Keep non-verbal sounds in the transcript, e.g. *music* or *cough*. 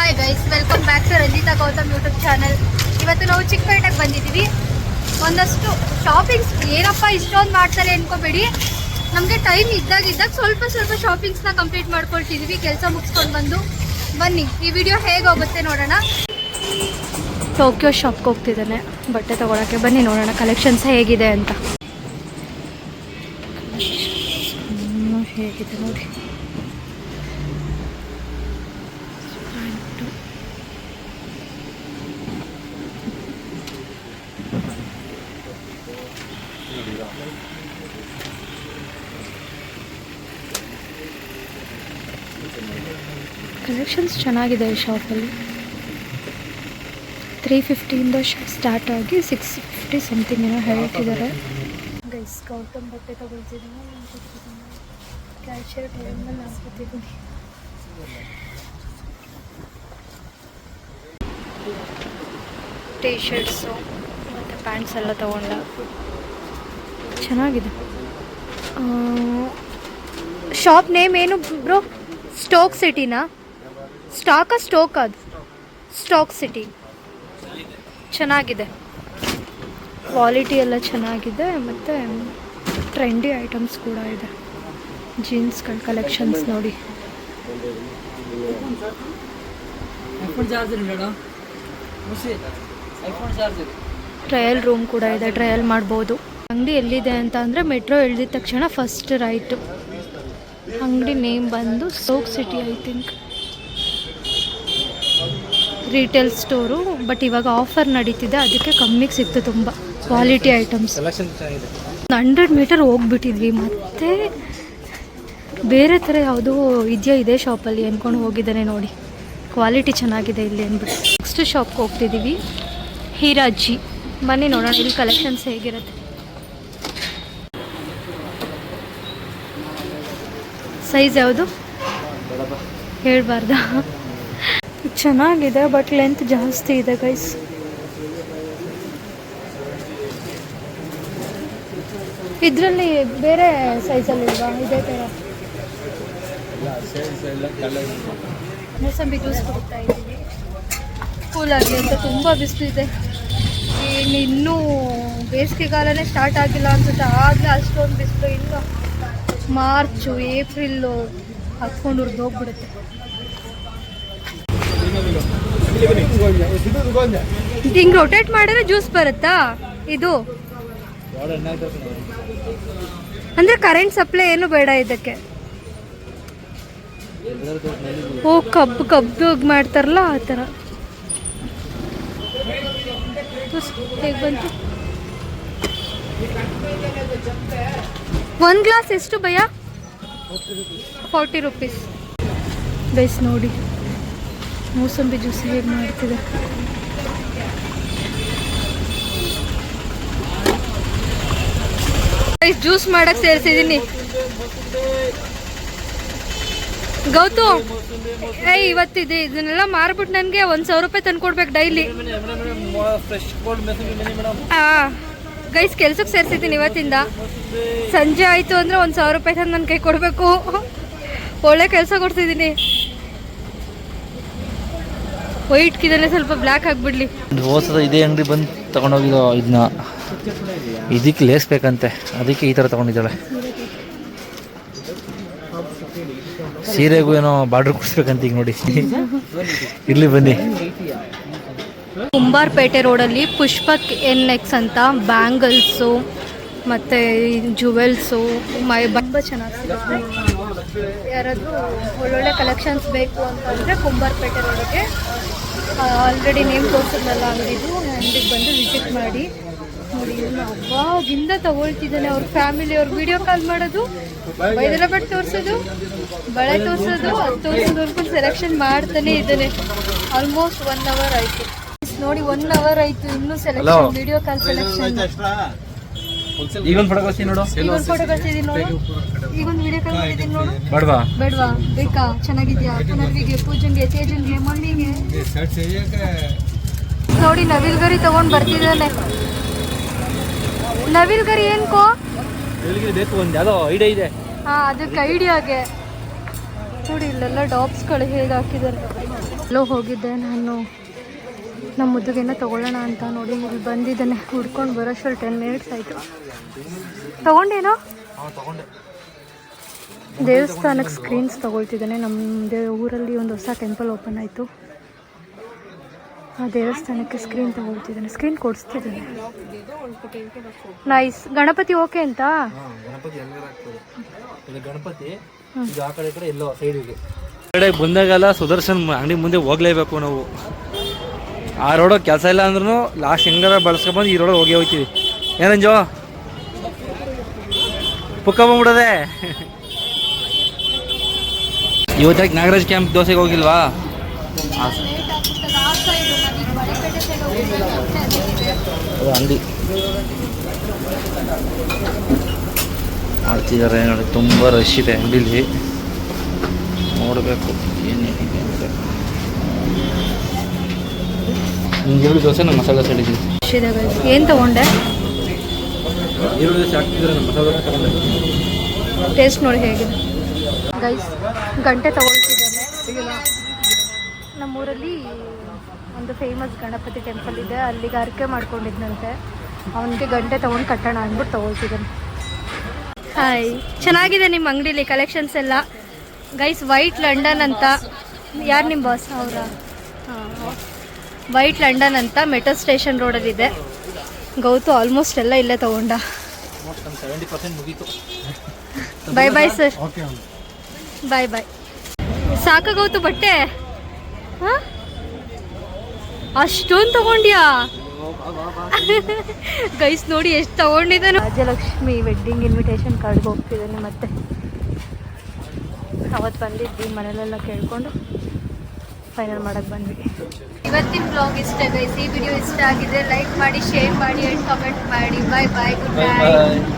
Hi guys welcome back to Ranjitha Gautam YouTube channel ಇವತ್ತು ನಾವು ಚಿಕ್ಕಪೇಟೆಗೆ ಬಂದಿದ್ದೀವಿ. ಒಂದಷ್ಟು ಶಾಪಿಂಗ್ಸ್ ಏನಪ್ಪ ಇಷ್ಟೊಂದು ಮಾಡ್ತಾರೆ ಅನ್ಕೋಬೇಡಿ. ನಮಗೆ ಟೈಮ್ ಇದ್ದಾಗ ಇದ್ದಾಗ ಸ್ವಲ್ಪ ಸ್ವಲ್ಪ ಶಾಪಿಂಗ್ಸ್ನ ಕಂಪ್ಲೀಟ್ ಮಾಡ್ಕೊಳ್ತಿದ್ದೀವಿ ಕೆಲಸ ಮುಗಿಸ್ಕೊಂಡು ಬಂದು. ಬನ್ನಿ ಈ ವಿಡಿಯೋ ಹೇಗೆ ಹೋಗುತ್ತೆ ನೋಡೋಣ. ಟೋಕಿಯೋ ಶಾಪ್ಗೆ ಹೋಗ್ತಿದ್ದಾನೆ. ಬಟ್ಟೆ ತೊಗೊಳಕ್ಕೆ. ಬನ್ನಿ ನೋಡೋಣ ಕಲೆಕ್ಷನ್ಸ್ ಹೇಗಿದೆ ಅಂತ. ಹೇಗಿದೆ ನೋಡಿ. ಕಲೆಕ್ಷನ್ಸ್ ಚೆನ್ನಾಗಿದೆ ಈ ಶಾಪಲ್ಲಿ ತ್ರೀ ಫಿಫ್ಟಿಯಿಂದ ಸ್ಟಾರ್ಟ್ ಆಗಿ ಸಿಕ್ಸ್ ಫಿಫ್ಟಿ ಸಮಥಿಂಗ್ ಏನೋ ಹೇಳ್ತಿದ್ದಾರೆ. ಗೈಸ್ ಗೌತಮ್ ಬಟ್ಟೆ ತಗೊಳ್ತಿದ್ದೀನಿ. ಕ್ಯಾಶಿಯರ್ ಟೈಮಲ್ಲಿ ನಾನು ಕೂತಿದ್ದೀನಿ. ಟೀ ಶರ್ಟ್ಸು ಮತ್ತು ಪ್ಯಾಂಟ್ಸ್ ಎಲ್ಲ ತೊಗೊಂಡ. ಚೆನ್ನಾಗಿದೆ. ಶಾಪ್ ನೇಮ್ ಏನು ಬ್ರೋ ಸ್ಟೋಕ್ ಸಿಟಿನಾ? ಸ್ಟಾಕ ಸ್ಟೋಕ್ ಅದು. Stock City. ಚೆನ್ನಾಗಿದೆ. ಕ್ವಾಲಿಟಿ ಎಲ್ಲ ಚೆನ್ನಾಗಿದೆ ಮತ್ತು ಟ್ರೆಂಡಿ ಐಟಮ್ಸ್ ಕೂಡ ಇದೆ. ಜೀನ್ಸ್ಗಳ ಕಲೆಕ್ಷನ್ಸ್ ನೋಡಿ. ಟ್ರಯಲ್ ರೂಮ್ ಕೂಡ ಇದೆ ಟ್ರಯಲ್ ಮಾಡ್ಬೋದು. ಅಂಗಡಿ ಎಲ್ಲಿದೆ ಅಂತ ಅಂದರೆ ಮೆಟ್ರೋ ಇಳಿದ ತಕ್ಷಣ ಫಸ್ಟ್ ರೈಟು ಅಂಗಡಿ ನೇಮ್ ಬಂದು Stock City I think retail store but ಇವಾಗ ಆಫರ್ ನಡೀತಿದೆ. ಅದಕ್ಕೆ ಕಮ್ಮಿಗೆ ಸಿಕ್ತು ತುಂಬ. ಕ್ವಾಲಿಟಿ ಐಟಮ್ಸ್ ಹಂಡ್ರೆಡ್ ಮೀಟರ್ ಹೋಗ್ಬಿಟ್ಟಿದ್ವಿ. ಮತ್ತೆ ಬೇರೆ ಥರ ಯಾವುದೋ ಇದೆಯಾ ಇದೇ ಶಾಪಲ್ಲಿ ಅಂದ್ಕೊಂಡು ಹೋಗಿದ್ದಾನೆ ನೋಡಿ. ಕ್ವಾಲಿಟಿ ಚೆನ್ನಾಗಿದೆ ಇಲ್ಲಿ ಅಂದ್ಬಿಟ್ಟು ನೆಕ್ಸ್ಟ್ ಶಾಪ್ಗೆ ಹೋಗ್ತಿದ್ದೀವಿ. ಹೀರಾಜಿ. ಬನ್ನಿ ನೋಡೋಣ. ಇಲ್ಲಿ ಕಲೆಕ್ಷನ್ಸ್ ಹೇಗಿರುತ್ತೆ? ಸೈಜ್ ಯಾವುದು? ಹೇಳ್ಬಾರ್ದ? ಚೆನ್ನಾಗಿದೆ ಬಟ್ ಲೆಂತ್ ಜಾಸ್ತಿ ಇದೆ ಗೈಸ್ ಇದರಲ್ಲಿ ಬೇರೆ ಸೈಜಲ್ಲಿ ಇಲ್ವಾ? ಇದೇ ಥರ ಮೂಸಂಬಿ ಜ್ಯೂಸ್ ಕುಡಿತಾ ಇದ್ದೀವಿ. ಕೂಲ್ ಆಗಲಿ ಅಂತ ತುಂಬ ಬಿಸಿಲಿದೆ ಇನ್ನು ಇನ್ನೂ ಬೇಸಿಗೆಗಾಲನೇ ಸ್ಟಾರ್ಟ್ ಆಗಿಲ್ಲ ಅನ್ಸುತ್ತೆ ಆಗಲೇ ಅಷ್ಟೊಂದು ಬಿಸಿಲು ಇನ್ನು ಮಾರ್ಚು ಏಪ್ರಿಲ್ಲು ಹುರಿದು ಹೋಗ್ಬಿಡುತ್ತೆ. ಹಿಂಗೆ ರೊಟೇಟ್ ಮಾಡಿದ್ರೆ ಜ್ಯೂಸ್ ಬರುತ್ತಾ? ಇದು? ಅಂದ್ರೆ ಕರೆಂಟ್ ಸಪ್ಲೈ ಏನು ಬೇಡ ಇದಕ್ಕೆ? ಓ ಕಬ್ಬು ಕಬ್ಬು ಮಾಡ್ತಾರಲ್ಲ ಆ ಥರ. ಬಂತು? ಒಂದು ಗ್ಲಾಸ್ ಎಷ್ಟು ಭಯ? Forty rupees. ಗೈಸ್ ನೋಡಿ. ಮೂಸಂಬಿ ಜ್ಯೂಸ್ ಹೇಗೆ ಮಾಡ್ತಿದೆ? ಜ್ಯೂಸ್ ಮಾಡಕ್ ಸೇರಿಸಿದೀನಿ. ಗೌತು ಏಯ್ ಇವತ್ತಿದೆ. ಇದನ್ನೆಲ್ಲ ಮಾರ್ಬಿಟ್ಟು ನನಗೆ ಒಂದು ಸಾವಿರ ರೂಪಾಯಿ ತಂದು ಕೊಡ್ಬೇಕು ಡೈಲಿ ಫ್ರೆಶ್ ಗೈಸ್ ಕೆಲ್ಸಕ್ಕೆ ಸೇರಿಸಿದ್ದೀನಿ ಇವತ್ತಿಂದ. ಸಂಜೆ ಆಯಿತು ಅಂದರೆ ಒಂದು ಸಾವಿರ ರೂಪಾಯಿ ತಂದು ನನ್ನ ಕೈ ಕೊಡಬೇಕು. ಒಳ್ಳೆ ಕೆಲಸ ಕೊಡ್ತಿದ್ದೀನಿ. ವೈಟ್ ಕಿದನೆ ಸ್ವಲ್ಪ ಬ್ಲ್ಯಾಕ್ ಆಗಿಬಿಡ್ಲಿ. ಹೋಸದ ಇದೇ ಅಂಗಡಿ ಬಂದು ತಗೊಂಡೋಗಿದ್ದು ಇದನ್ನ ಇದಕ್ಕೆ ಲೇಸ್ಬೇಕಂತೆ ಅದಕ್ಕೆ ಈ ಥರ ತೊಗೊಂಡಿದ್ದಾಳೆ. ಸೀರೆಗೂ ಏನೋ ಬಾರ್ಡ್ರ್ ಕೊಡಿಸ್ಬೇಕಂತ ಈಗ ನೋಡಿ. ಇಲ್ಲಿ ಬನ್ನಿ. ಕುಂಬಾರ್ಪೇಟೆ ರೋಡಲ್ಲಿ ಪುಷ್ಪಕ್ ಎನ್ ಎಕ್ಸ್ ಅಂತ ಬ್ಯಾಂಗಲ್ಸು ಮತ್ತು ಜುವೆಲ್ಸು ಮೈ ತುಂಬ ಚೆನ್ನಾಗಿ ಸಿಗುತ್ತೆ. ಯಾರಾದರೂ ಒಳ್ಳೊಳ್ಳೆ ಕಲೆಕ್ಷನ್ಸ್ ಬೇಕು ಅಂತಂದರೆ ಕುಂಬಾರ್ಪೇಟೆ ರೋಡಿಗೆ. ಆಲ್ರೆಡಿ ನೇಮ್ ತೋರಿಸಿದ್ನಲ್ಲ ಅಂಗಡಿದು ಅಂಗಡಿಗೆ ಬಂದು ವಿಸಿಟ್ ಮಾಡಿ. ನೋಡಿ ಅವಾಗಿಂದ ತಗೊಳ್ತಿದ್ದಾನೆ ಅವ್ರ ಫ್ಯಾಮಿಲಿ ಅವ್ರ ವಿಡಿಯೋ ಕಾಲ್ ಮಾಡೋದು. ಹೈದರಾಬಾದ್ ತೋರಿಸೋದು, ಬಳೆ ತೋರಿಸೋದು, ಅದು ತೋರಿಸೋದವರೆಗೂ ಸೆಲೆಕ್ಷನ್ ಮಾಡ್ತಾನೆ ಇದ್ದಾನೆ. ಆಲ್ಮೋಸ್ಟ್ ಒನ್ ಅವರ್ ಆಯಿತು. ನೋಡಿ ಒನ್ ಅವರ್ ಆಯ್ತು. ಇನ್ನೂ ಸೆಲೆಕ್ಷನ್ ವಿಡಿಯೋ ಕಾಲ್ ಸೆಲೆಕ್ಷನ್ ಈಗೊಂದು ಫೋಟೋ ಕಳಿಸ್ತೀನಿ ನೋಡು. ಈಗೊಂದು ಫೋಟೋ ಕಳ್ಸಿದೀನಿ ನೋಡು. ಈಗೊಂದು ವಿಡಿಯೋ ಕಾಲ್ ಮಾಡಿದೀನಿ ನೋಡು. ಬೇಡವಾ? ಬೇಡವಾ? ಬೇಕಾ? ಚೆನ್ನಾಗಿದ್ಯಾ? ಪುನರ್ವಿಗೆ ಪೂಜನ್ಗೆ ತೇಜನ್ಗೆ ಮಣ್ಣಿಗೆ? ನೋಡಿ ನವಿಲ್ ಗರಿ ತಗೊಂಡ್ ಬರ್ತಿದ್ದಾನೆ. ನವಿಲ್ ಗರಿ ಏನ್ಕೋ ಬೇಕು ಒಂದು ಯಾವುದೋ ಐಡಿಯಾ ಇದೆ. ಹಾ ಅದಕ್ಕೆ ಐಡಿಯಾಗೆ ನೋಡಿ ಇಲ್ಲೆಲ್ಲ ಡಾಪ್ಸ್ಗಳು ಹೇಗೆ ಹಾಕಿದ್ದಾರೆ. ಎಲ್ಲೋ ಹೋಗಿದ್ದೆ ನಾನು. ನಮ್ಮ ಮುದ್ದುಗೇನೋ ತೊಗೊಳ್ಳೋಣ ಅಂತ ನೋಡಿ ಇಲ್ಲಿ ಬಂದಿದ್ದಾನೆ. ಹುಡ್ಕೊಂಡು ಬರೋಷ್ಟು ಟೆನ್ ಮಿನಿಟ್ಸ್ ಆಯಿತು. ತೊಗೊಂಡೇನೋ? ತಗೊಂಡೆ ದೇವಸ್ಥಾನಕ್ಕೆ ಸ್ಕ್ರೀನ್ಸ್ ತೊಗೊಳ್ತಿದ್ದಾನೆ. ನಮ್ಮ ಊರಲ್ಲಿ ಒಂದು ಹೊಸ ಟೆಂಪಲ್ ಓಪನ್ ಆಯಿತು. ಆ ದೇವಸ್ಥಾನಕ್ಕೆ ಸ್ಕ್ರೀನ್ ತಗೊಳ್ತಿದ್ದಾನೆ. ಸ್ಕ್ರೀನ್ ಕೊಡಿಸ್ತಿದ್ದಾನೆ. ನೈಸ್ ಗಣಪತಿ ಓಕೆ ಅಂತ? ಹಾಂ ಗಣಪತಿ ಆ ಎಲ್ಲೋ ಸೈಡಿಗೆ ಕಡೆ ಬಂದಾಗೆಲ್ಲ ಸುದರ್ಶನ್ ಅಂಗಡಿ ಮುಂದೆ ಹೋಗ್ಲೇಬೇಕು ನಾವು. ಆ ರೋಡ್ ಕೆಲಸ ಇಲ್ಲ ಅಂದ್ರೂ ಲಾಸ್ಟ್ ಹೆಂಗಾರ ಬಳಸ್ಕೊಂಬಂದು ಈ ರೋಡ್ ಹೋಗಿ ಹೋಗ್ತೀವಿ ಏನಂಜೋ ಪುಕ್ಕ ಬಂದ್ಬಿಡದೆ. ಇವತ್ತಾಗಿ ನಾಗರಾಜ್ ಕ್ಯಾಂಪ್ ದೋಸೆಗೆ ಹೋಗಿಲ್ವಾ? ಅಂಗಡಿ. ಮಾಡ್ತಿದ್ದಾರೆ ನೋಡಿ, ತುಂಬ ರಶ್ ಇದೆ ಅಂಗಡಿಲಿ. ನೋಡಬೇಕು ಏನೇನಿದೆ ಅಂತ ನಿಮ್ಗೆ ಈರುಳ್ಳಿ ದೋಸೆ ನಾನು ಮಸಾಲೆ ದೋಸೆ ಹೇಳಿದ್ದೀನಿ. ಏನು ತೊಗೊಂಡೆ? ಈರುಳ್ಳಿ ದೋಸೆ ಹಾಕ್ತಿದ್ರೆ ನಾನು ಮಸಾಲೆ ದೋಸೆ ತಗೊಂಡೆ. ಟೇಸ್ಟ್ ನೋಡಿ ಹೇಗಿದೆ ಗೈಸ್ ಗಂಟೆ ತಗೊಳ್ತಿದ್ದೇನೆ. ನಮ್ಮೂರಲ್ಲಿ ಒಂದು ಫೇಮಸ್ ಗಣಪತಿ ಟೆಂಪಲ್ ಇದೆ. ಅಲ್ಲಿಗೆ ಅರ್ಕೆ ಮಾಡ್ಕೊಂಡಿದ್ನಂತೆ. ಅವನಿಗೆ ಗಂಟೆ ತಗೊಂಡು ಕಟ್ಟೋಣ ಅಂದ್ಬಿಟ್ಟು ತಗೊಳ್ತಿದ್ದಾನೆ. ಹಾಯ್ ಚೆನ್ನಾಗಿದೆ ನಿಮ್ಮ ಅಂಗಡಿಲಿ ಕಲೆಕ್ಷನ್ಸ್ ಎಲ್ಲ. ಗೈಸ್ ವೈಟ್ ಲಂಡನ್ ಅಂತ. ಯಾರು ನಿಮ್ಮ ಬಾಸ್ ಅವರ? ಹಾಂ ವೈಟ್ ಲಂಡನ್ ಅಂತ ಮೆಟ್ರೋ ಸ್ಟೇಷನ್ ರೋಡಲ್ಲಿದೆ. ಗೌತು ಆಲ್ಮೋಸ್ಟ್ ಎಲ್ಲ ಇಲ್ಲೇ ತಗೊಂಡ. ಬೈ ಬೈ ಮುಗೀತು. ಬಾಯ್ ಬಾಯ್ ಸರ್ ಸಾಕ ಗೌತು ಬಟ್ಟೆ? ಹಾ? ಅಷ್ಟೊಂದು ತಗೊಂಡ್ಯಾ? *laughs* ಗೈಸ್ ನೋಡಿ ಎಷ್ಟು ತಗೊಂಡಿದ್ದಾನೆ. ರಾಜಲಕ್ಷ್ಮಿ ವೆಡ್ಡಿಂಗ್ ಇನ್ವಿಟೇಷನ್ ಕಾರ್ಡ್ಗೆ ಹೋಗ್ತಿದ್ದಾನೆ ಮತ್ತೆ. ಅವತ್ತು ಬಂದಿದ್ವಿ ಮನೇಲೆಲ್ಲ ಕೇಳ್ಕೊಂಡು. ಫೈನಲ್ ಮಾಡಕ್ಕೆ ಬಂದ್ವಿ. ಇವತ್ತಿನ ಬ್ಲಾಗ್ ಇಷ್ಟ ಗೈಸ್ ಈ ವಿಡಿಯೋ ಇಷ್ಟ ಆಗಿದ್ರೆ ಲೈಕ್ ಮಾಡಿ ಶೇರ್ ಮಾಡಿ ಆ್ಯಂಡ್ ಕಮೆಂಟ್ ಮಾಡಿ. Bye bye good bye night